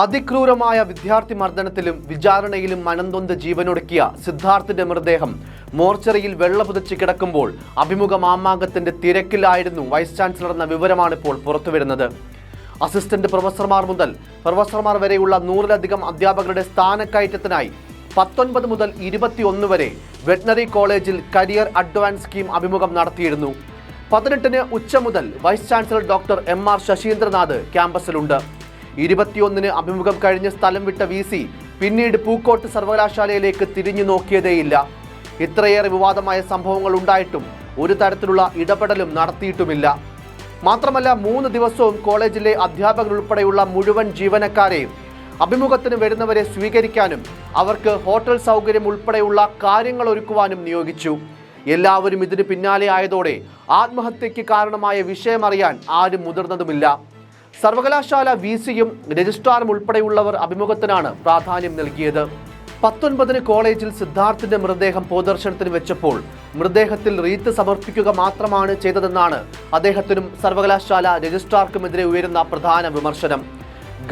അതിക്രൂരമായ വിദ്യാർത്ഥി മർദ്ദനത്തിലും വിചാരണയിലും മനംതൊന്ത് ജീവനൊടുക്കിയ സിദ്ധാർത്ഥിന്റെ മൃതദേഹം മോർച്ചറിയിൽ വെള്ളപുതച്ച് കിടക്കുമ്പോൾ അഭിമുഖ മാമാങ്കത്തിന്റെ തിരക്കിലായിരുന്നു വൈസ് ചാൻസലർ എന്ന വിവരമാണ് ഇപ്പോൾ പുറത്തുവരുന്നത്. അസിസ്റ്റന്റ് പ്രൊഫസർമാർ മുതൽ പ്രൊഫസർമാർ വരെയുള്ള നൂറിലധികം അധ്യാപകരുടെ സ്ഥാനക്കയറ്റത്തിനായി പത്തൊൻപത് മുതൽ ഇരുപത്തിയൊന്ന് വരെ വെറ്റിനറി കോളേജിൽ കരിയർ അഡ്വാൻസ് സ്കീം അഭിമുഖം നടത്തിയിരുന്നു. പതിനെട്ടിന് ഉച്ച മുതൽ vice chancellor doctor M R Sasheendranath ക്യാമ്പസിലുണ്ട്. ഇരുപത്തിയൊന്നിന് അഭിമുഖം കഴിഞ്ഞ് സ്ഥലം വിട്ട വി സി പിന്നീട് പൂക്കോട്ട് സർവകലാശാലയിലേക്ക് തിരിഞ്ഞു നോക്കിയതേയില്ല. ഇത്രയേറെ വിവാദമായ സംഭവങ്ങൾ ഉണ്ടായിട്ടും ഒരു തരത്തിലുള്ള ഇടപെടലും നടത്തിയിട്ടുമില്ല. മാത്രമല്ല മൂന്ന് ദിവസവും കോളേജിലെ അധ്യാപകർ ഉൾപ്പെടെയുള്ള മുഴുവൻ ജീവനക്കാരെയും അഭിമുഖത്തിന് വരുന്നവരെ സ്വീകരിക്കാനും അവർക്ക് ഹോട്ടൽ സൗകര്യം ഉൾപ്പെടെയുള്ള കാര്യങ്ങൾ ഒരുക്കുവാനും നിയോഗിച്ചു. എല്ലാവരും ഇതിന് പിന്നാലെ ആയതോടെ ആത്മഹത്യയ്ക്ക് കാരണമായ വിഷയമറിയാൻ ആരും മുതിർന്നതുമില്ല. സർവകലാശാല വി സിയും രജിസ്ട്രാറും ഉൾപ്പെടെയുള്ളവർ അഭിമുഖത്തിനാണ് പ്രാധാന്യം നൽകിയത്. പത്തൊൻപതിന് കോളേജിൽ സിദ്ധാർത്ഥിന്റെ മൃതദേഹം പൊതുദർശനത്തിന് വെച്ചപ്പോൾ മൃതദേഹത്തിൽ റീത്ത് സമർപ്പിക്കുക മാത്രമാണ് ചെയ്തതെന്നാണ് അദ്ദേഹത്തിനും സർവകലാശാല രജിസ്ട്രാർക്കുമെതിരെ ഉയരുന്ന പ്രധാന വിമർശനം.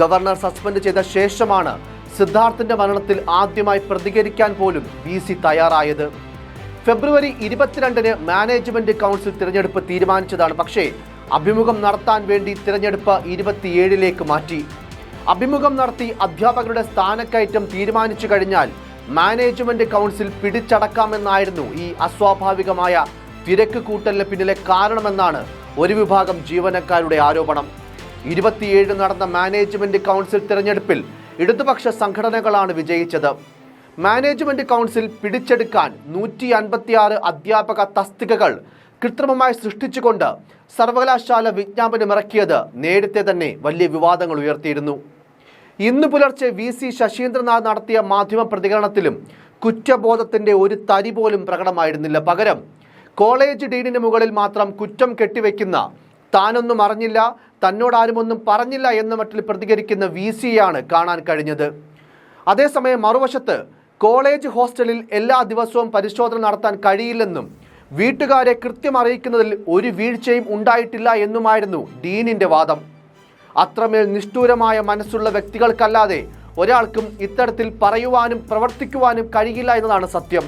ഗവർണർ സസ്പെൻഡ് ചെയ്ത ശേഷമാണ് സിദ്ധാർത്ഥിന്റെ മരണത്തിൽ ആദ്യമായി പ്രതികരിക്കാൻ പോലും വി സി തയ്യാറായത്. ഫെബ്രുവരി ഇരുപത്തിരണ്ടിന് മാനേജ്മെന്റ് കൗൺസിൽ തിരഞ്ഞെടുപ്പ് തീരുമാനിച്ചതാണ്. പക്ഷേ അഭിമുഖം നടത്താൻ വേണ്ടി തിരഞ്ഞെടുപ്പ് ഇരുപത്തിയേഴിലേക്ക് മാറ്റി. അഭിമുഖം നടത്തി അധ്യാപകരുടെ സ്ഥാനക്കയറ്റം തീരുമാനിച്ചു കഴിഞ്ഞാൽ മാനേജ്മെന്റ് കൗൺസിൽ പിടിച്ചടക്കാമെന്നായിരുന്നു ഈ അസ്വാഭാവികമായ തിരക്ക് കൂട്ടലിന് പിന്നിലെ കാരണമെന്നാണ് ഒരു വിഭാഗം ജീവനക്കാരുടെ ആരോപണം. ഇരുപത്തിയേഴ് നടന്ന മാനേജ്മെന്റ് കൗൺസിൽ തിരഞ്ഞെടുപ്പിൽ ഇടതുപക്ഷ സംഘടനകളാണ് വിജയിച്ചത്. മാനേജ്മെന്റ് കൗൺസിൽ പിടിച്ചെടുക്കാൻ നൂറ്റി അൻപത്തിയാറ് അധ്യാപക തസ്തികകൾ കൃത്രിമമായി സൃഷ്ടിച്ചുകൊണ്ട് സർവകലാശാല വിജ്ഞാപനമിറക്കിയത് നേരത്തെ തന്നെ വലിയ വിവാദങ്ങൾ ഉയർത്തിയിരുന്നു. ഇന്ന് പുലർച്ചെ വി സി ശശീന്ദ്രനാഥ് നടത്തിയ മാധ്യമ പ്രതികരണത്തിലും കുറ്റബോധത്തിന്റെ ഒരു തരി പോലും പ്രകടമായിരുന്നില്ല. പകരം കോളേജ് ഡീനിന് മുകളിൽ മാത്രം കുറ്റം കെട്ടിവെക്കുന്ന താനൊന്നും അറിഞ്ഞില്ല തന്നോടാരുമൊന്നും പറഞ്ഞില്ല എന്ന മട്ടിൽ പ്രതികരിക്കുന്ന വി സിയാണ് കാണാൻ കഴിഞ്ഞത്. അതേസമയം മറുവശത്ത് കോളേജ് ഹോസ്റ്റലിൽ എല്ലാ ദിവസവും പരിശോധന നടത്താൻ കഴിയില്ലെന്നും വീട്ടുകാരെ കൃത്യം അറിയിക്കുന്നതിൽ ഒരു വീഴ്ചയും ഉണ്ടായിട്ടില്ല എന്നുമായിരുന്നു ഡീനിന്റെ വാദം. അത്രമേൽ നിഷ്ഠൂരമായ മനസ്സുള്ള വ്യക്തികൾക്കല്ലാതെ ഒരാൾക്കും ഇത്തരത്തിൽ പറയുവാനും പ്രവർത്തിക്കുവാനും കഴിയില്ല എന്നതാണ് സത്യം.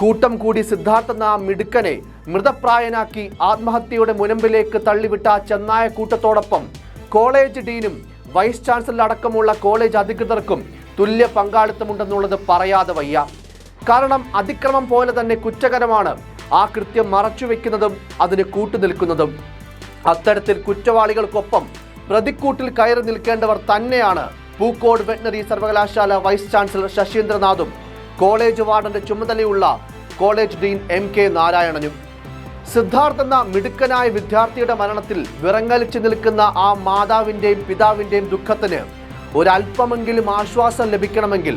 കൂട്ടം കൂടി സിദ്ധാർത്ഥ എന്ന ആ മിടുക്കനെ മൃതപ്രായനാക്കി ആത്മഹത്യയുടെ മുനമ്പിലേക്ക് തള്ളിവിട്ട ചെന്നായ കൂട്ടത്തോടൊപ്പം കോളേജ് ഡീനും വൈസ് ചാൻസലർ അടക്കമുള്ള കോളേജ് അധികൃതർക്കും തുല്യ പങ്കാളിത്തമുണ്ടെന്നുള്ളത് പറയാതെ വയ്യ. കാരണം അതിക്രമം പോലെ തന്നെ കുറ്റകരമാണ് ആ കൃത്യം മറച്ചുവെക്കുന്നതും അതിന് കൂട്ടുനിൽക്കുന്നതും അത്തരത്തിൽ കുറ്റവാളികൾക്കൊപ്പം പ്രതിക്കൂട്ടിൽ കയറി നിൽക്കേണ്ടവർ തന്നെയാണ്. പൂക്കോട് വെറ്റിനറി സർവകലാശാല വൈസ് ചാൻസലർ ശശീന്ദ്രനാഥും കോളേജ് വാർഡന്റെ ചുമതലയുള്ള കോളേജ് ഡീൻ എം കെ നാരായണനും. സിദ്ധാർത്ഥ് എന്ന മിടുക്കനായ വിദ്യാർത്ഥിയുടെ മരണത്തിൽ വിറങ്ങലിച്ചു നിൽക്കുന്ന ആ മാതാവിന്റെയും പിതാവിന്റെയും ദുഃഖത്തിന് ഒരല്പമെങ്കിലും ആശ്വാസം ലഭിക്കണമെങ്കിൽ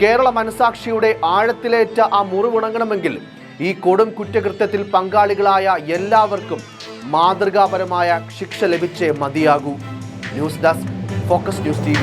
കേരള മനസാക്ഷിയുടെ ആഴത്തിലേറ്റ ആ മുറിവുണങ്ങണമെങ്കിൽ ഈ കൊടും കുറ്റകൃത്യത്തിൽ പങ്കാളികളായ എല്ലാവർക്കും മാതൃകാപരമായ ശിക്ഷ ലഭിച്ചേ മതിയാകൂ. News desk focus news T